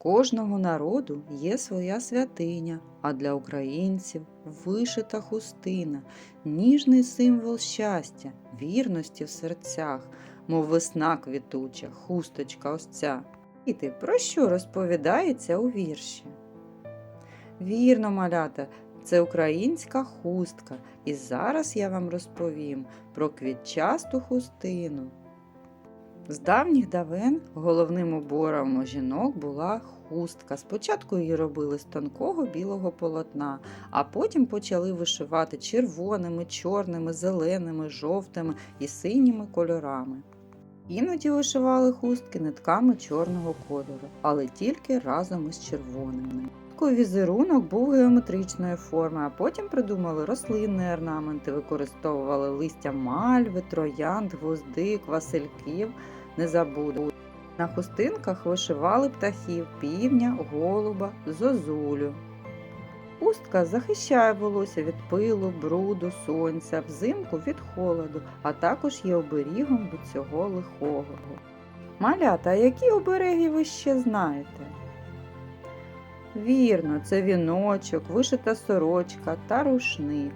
Кожного народу є своя святиня, а для українців вишита хустина, ніжний символ щастя, вірності в серцях, мов весна квітуча, хусточка ось ця. Діти, про що розповідається у вірші? Вірно, малята, це українська хустка, і зараз я вам розповім про квітчасту хустину. З давніх давен головним убором жінок була хустка. Спочатку її робили з тонкого білого полотна, а потім почали вишивати червоними, чорними, зеленими, жовтими і синіми кольорами. Іноді вишивали хустки нитками чорного кольору, але тільки разом із червоними. Візерунок був геометричної форми, а потім придумали рослинні орнаменти, використовували листя мальви, троянд, гвоздик, васильків, не забуду. На хустинках вишивали птахів, півня, голуба, зозулю. Хустка захищає волосся від пилу, бруду, сонця, взимку від холоду, а також є оберігом від цього лихого. Малята, які обереги ви ще знаєте? Вірно, це віночок, вишита сорочка та рушник.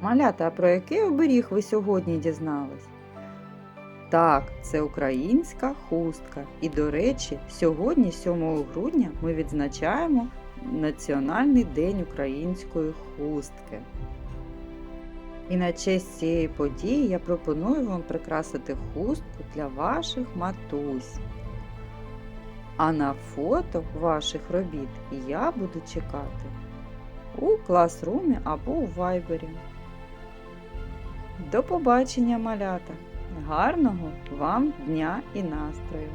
Малята, а про який оберіг ви сьогодні дізнались? Так, це українська хустка. І, до речі, сьогодні, 7 грудня, ми відзначаємо Національний день української хустки. І на честь цієї події я пропоную вам прикрасити хустку для ваших матусь. А на фото ваших робіт я буду чекати у класрумі або у вайбері. До побачення, малята! Гарного вам дня і настрою!